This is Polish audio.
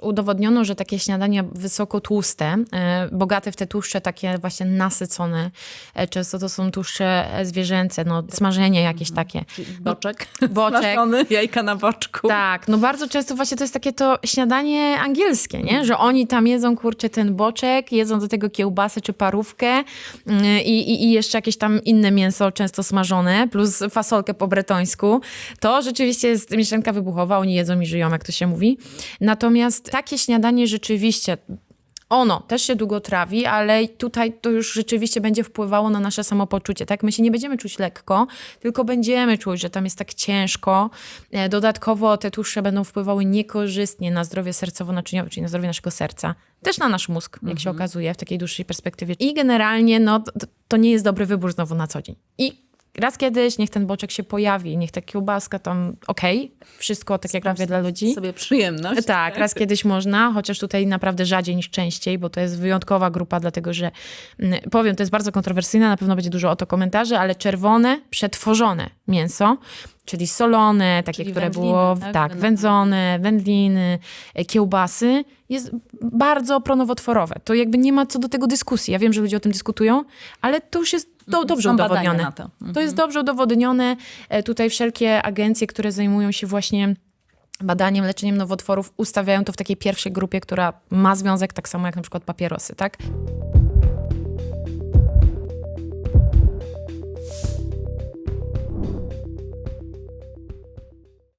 Udowodniono, że takie śniadania wysoko tłuste, e, bogate w te tłuszcze takie właśnie nasycone, e, często to są tłuszcze e, zwierzęce, no smażenie jakieś takie. Boczek. Boczek. Smażony, jajka na boczku. Tak, no bardzo często właśnie to jest takie to śniadanie angielskie, nie? Że oni tam jedzą, kurczę, ten boczek, jedzą do tego kiełbasę czy parówkę mm, i, i, i jeszcze jakieś tam inne mięso, często smażone, plus fasolkę po bretońsku. To rzeczywiście jest mieszanka wybuchowa, oni jedzą i żyją, jak to się mówi. Natomiast takie śniadanie rzeczywiście ono też się długo trawi, ale tutaj to już rzeczywiście będzie wpływało na nasze samopoczucie. Tak, my się nie będziemy czuć lekko, tylko będziemy czuć, że tam jest tak ciężko. E, Dodatkowo te tłuszcze będą wpływały niekorzystnie na zdrowie sercowo-naczyniowe, czyli na zdrowie naszego serca. Też na nasz mózg, jak się okazuje, w takiej dłuższej perspektywie. I generalnie, no, to, to nie jest dobry wybór znowu na co dzień. I raz kiedyś niech ten boczek się pojawi, niech ta kiełbaska tam, okej, wszystko tak jak mówię dla ludzi. Sobie przyjemność. Tak, raz kiedyś można, chociaż tutaj naprawdę rzadziej niż częściej, bo to jest wyjątkowa grupa, dlatego że mm, powiem, to jest bardzo kontrowersyjne, na pewno będzie dużo o to komentarzy, ale czerwone, przetworzone mięso, czyli solone, takie, Czyli które wędliny, było tak? tak, wędzone, wędliny, e, kiełbasy, jest bardzo pronowotworowe. To jakby nie ma co do tego dyskusji. Ja wiem, że ludzie o tym dyskutują, ale to już jest do, dobrze Mhm. Są badania udowodnione. to. Mhm. To jest dobrze udowodnione. E, Tutaj wszelkie agencje, które zajmują się właśnie badaniem, leczeniem nowotworów, ustawiają to w takiej pierwszej grupie, która ma związek tak samo jak na przykład papierosy, tak?